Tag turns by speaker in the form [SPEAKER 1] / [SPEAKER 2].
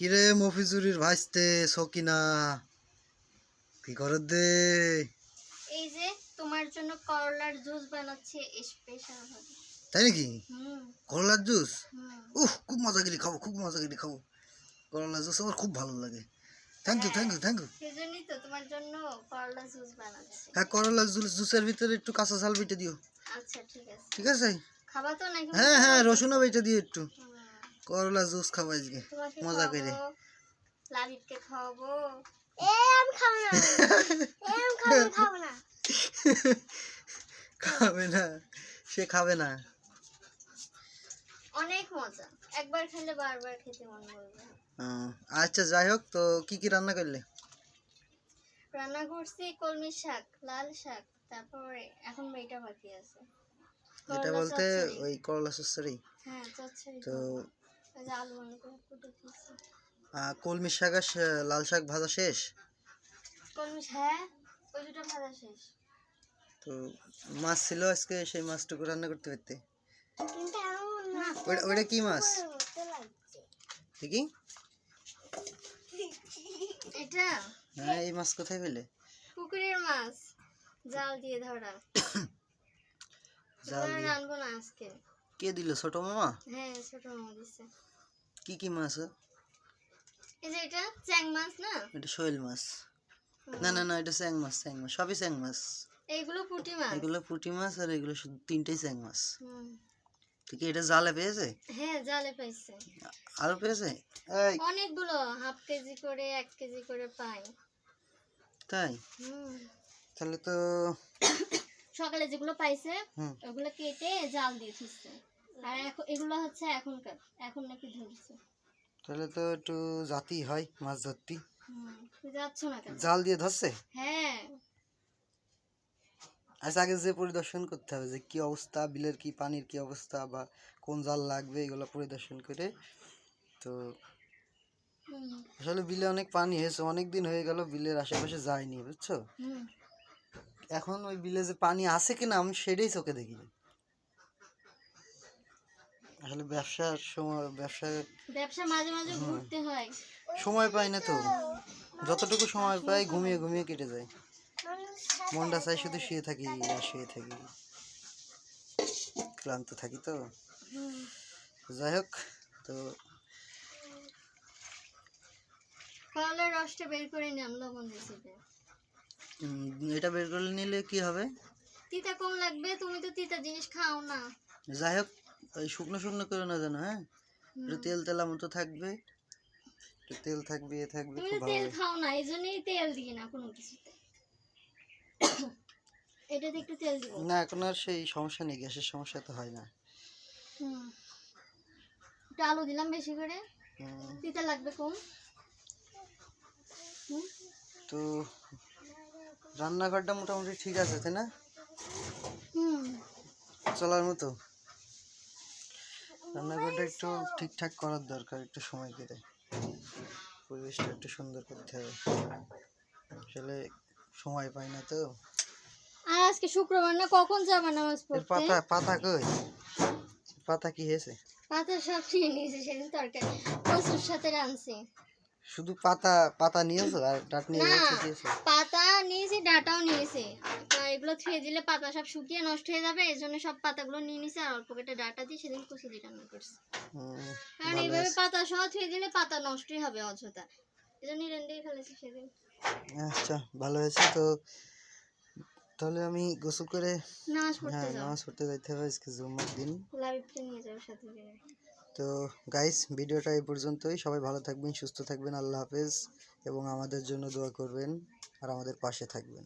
[SPEAKER 1] কিরে মফিজুরির ভাইস্তে সকিনা? কি করে দে?
[SPEAKER 2] এই যে তোমার জন্য করলার জুস বানাচ্ছে স্পেশাল ভাবে।
[SPEAKER 1] তাই নাকি? করলার জুস? উহ খুব মজা করে খাব খুব মজা করে খাব। করলার জুস আমার খুব ভালো লাগে। Thank you thank you thank you
[SPEAKER 2] সেজন্যই তো তোমার জন্য করলা জুস বানাচ্ছে।
[SPEAKER 1] হ্যাঁ করলার জুস জুসের ভিতরে একটু কাঁচা ঝাল বেটে দিও।
[SPEAKER 2] আচ্ছা ঠিক আছে।
[SPEAKER 1] ঠিক আছে?
[SPEAKER 2] খাবা তো নাকি?
[SPEAKER 1] হ্যাঁ হ্যাঁ রসুনও বেটে দিও একটু। করলা জুস খাব আজকে। মজা করে।
[SPEAKER 2] খাওয়াবো,
[SPEAKER 1] খাবে না। সে খাবে না।
[SPEAKER 2] অনেক মজা। একবার খেলে বারবার খেতে মন করবে।
[SPEAKER 1] আচ্ছা যাই হোক তো কি কি রান্না করলে?
[SPEAKER 2] রান্না করছি কলমি শাক লাল শাক তারপরে এখন এটা বাকি আছে।
[SPEAKER 1] এটা বলতে ওই করলা সুসরি
[SPEAKER 2] হ্যাঁ চচ্চড়ি
[SPEAKER 1] তো কলমি শাক আর লাল শাক ভাজা শেষ?
[SPEAKER 2] কলমি হ্যাঁ ওই দুটো ভাজা শেষ।
[SPEAKER 1] তো মাছ ছিল আজকে সেই মাছটুকু রান্না করতে পারতে? ওটা ওটা কি মাছ? ঠিকই
[SPEAKER 2] এটা
[SPEAKER 1] হ্যাঁ এই মাছ কোথায় পেলে?
[SPEAKER 2] পুকুরের মাছ জাল দিয়ে ধরা।
[SPEAKER 1] জাল দিয়ে।
[SPEAKER 2] রানবো না আজকে।
[SPEAKER 1] কে দিল? ছোট মামা?
[SPEAKER 2] হ্যাঁ ছোট মামা দিচ্ছে
[SPEAKER 1] কি কি মাছ
[SPEAKER 2] এই যে এটা চ্যাং মাছ না?
[SPEAKER 1] এটা শৈল মাছ। না না না এটা চ্যাং মাছ চ্যাং মাছ সবই চ্যাং মাছ।
[SPEAKER 2] এইগুলো পুঁটি মাছ?
[SPEAKER 1] এগুলো পুঁটি মাছ আর এগুলো শুধু তিনটেই চ্যাং মাছ। ঠিক এটা জালে পেয়েছে?
[SPEAKER 2] হ্যাঁ জালে পাইছে
[SPEAKER 1] আরও পেয়েছে? এই।
[SPEAKER 2] অনেকগুলো হাফ কেজি করে এক কেজি করে পাই
[SPEAKER 1] তাই। তাহলে তো
[SPEAKER 2] সকালে যেগুলো পাইছে ওগুলো কেটে জাল দিয়ে থুচ্ছে আর এখন এগুলো হচ্ছে এখনকার এখন নাকি ধরছে।
[SPEAKER 1] তাহলে তো একটু জাতি হয় মাছ ধরতি।
[SPEAKER 2] যাচ্ছ না কেন?
[SPEAKER 1] জাল দিয়ে ধরছে?
[SPEAKER 2] হ্যাঁ।
[SPEAKER 1] আচ্ছা আগে যে পরিদর্শন করতে হবে যে কি অবস্থা বিলের কি পানির কি অবস্থা বা কোন জাল লাগবে এগুলো পরিদর্শন করে। তো আসলে বিলে অনেক পানি হয়েছে অনেক দিন হয়ে গেল বিলের আশেপাশে যায়নি বুঝছ? এখন ওই বিলে যে পানি আছে কিনা আমি সেটাই চোখে দেখি আসলে ব্যবসার সময় ব্যবসা
[SPEAKER 2] ব্যবসা মাঝে মাঝে ঘুরতে হয়।
[SPEAKER 1] সময় পাই না তো। যতটুকু সময় পাই ঘুমিয়ে ঘুমিয়ে কেটে যায়। মনটা চাই শুধু শুয়ে থাকি আর শুয়ে থাকি। ক্লান্ত থাকি তো। যাই হোক তো
[SPEAKER 2] করলার রসটা বের করে নিলাম লবণ
[SPEAKER 1] উম, এটা বের করে নিলে কি হবে?
[SPEAKER 2] তিতা কম লাগবে তুমি তো তিতা জিনিস খাও না।
[SPEAKER 1] যাই হোক ওই শুকনো শুকনো করে না যেন হ্যাঁ? একটু তেল তেলা মতো থাকবে। একটু তেল থাকবে এ থাকবে খুব ভালো
[SPEAKER 2] তেল খাও না এই জন্যই তেল দিই না কোনো কিছুতে। এটাতে একটু তেল দিব।
[SPEAKER 1] না এখন আর সেই সমস্যা নেই গ্যাসের সমস্যা তো হয় না।
[SPEAKER 2] হুম। একটু আলু দিলাম বেশি করে। তিতা লাগবে কম।
[SPEAKER 1] তো রান্নাঘরটা মোটামুটি ঠিক আছে তাই না?
[SPEAKER 2] হুম।
[SPEAKER 1] চলার মতো? রান্নাঘরটা একটু ঠিকঠাক করার দরকার একটু সময় কেটে পরিবেশটা একটু সুন্দর করতে হবে। আসলে সময় পাই না তো।
[SPEAKER 2] আর আজকে শুক্রবার না কখন যাবে নামাজ পড়তে?
[SPEAKER 1] পাতা পাতা কই? পাতা কি হয়েছে?
[SPEAKER 2] পাতা সব নিয়ে নিয়েছি সেদিন তরকারি। কচুর সাথে রাঁধছি।
[SPEAKER 1] শুধু পাতা পাতা নিয়েছো আর ডাটনি
[SPEAKER 2] না পাতা নিয়েছি ডাটাও নিয়েছি। এগুলো থুয়ে দিলে পাতা সব শুকিয়ে নষ্ট হয়ে যাবে এই জন্য সব পাতাগুলো নিয়ে নিয়েছি আর অল্প কেটে ডাটা দিয়ে সেদিন কুচি দিয়ে রান্না করছি। কারণ এইভাবে পাতা সহ থুয়ে দিলে পাতা নষ্টই হবে অযথা। এই জন্য রেন্ডেই ফেলেছি সেদিন।
[SPEAKER 1] আচ্ছা ভালো হয়েছে তো। তাহলে আমি গোসল করে
[SPEAKER 2] নামাজ পড়তে
[SPEAKER 1] হ্যাঁ নামাজ পড়তে যাইতে হবে আজকে জুম্মার দিন।
[SPEAKER 2] লাবিবকে নিয়ে যাও সাথে
[SPEAKER 1] তো গাইস ভিডিওটা এই পর্যন্তই। সবাই ভালো থাকবেন সুস্থ থাকবেন। আল্লাহ হাফেজ। এবং আমাদের জন্য দোয়া করবেন আর আমাদের পাশে থাকবেন।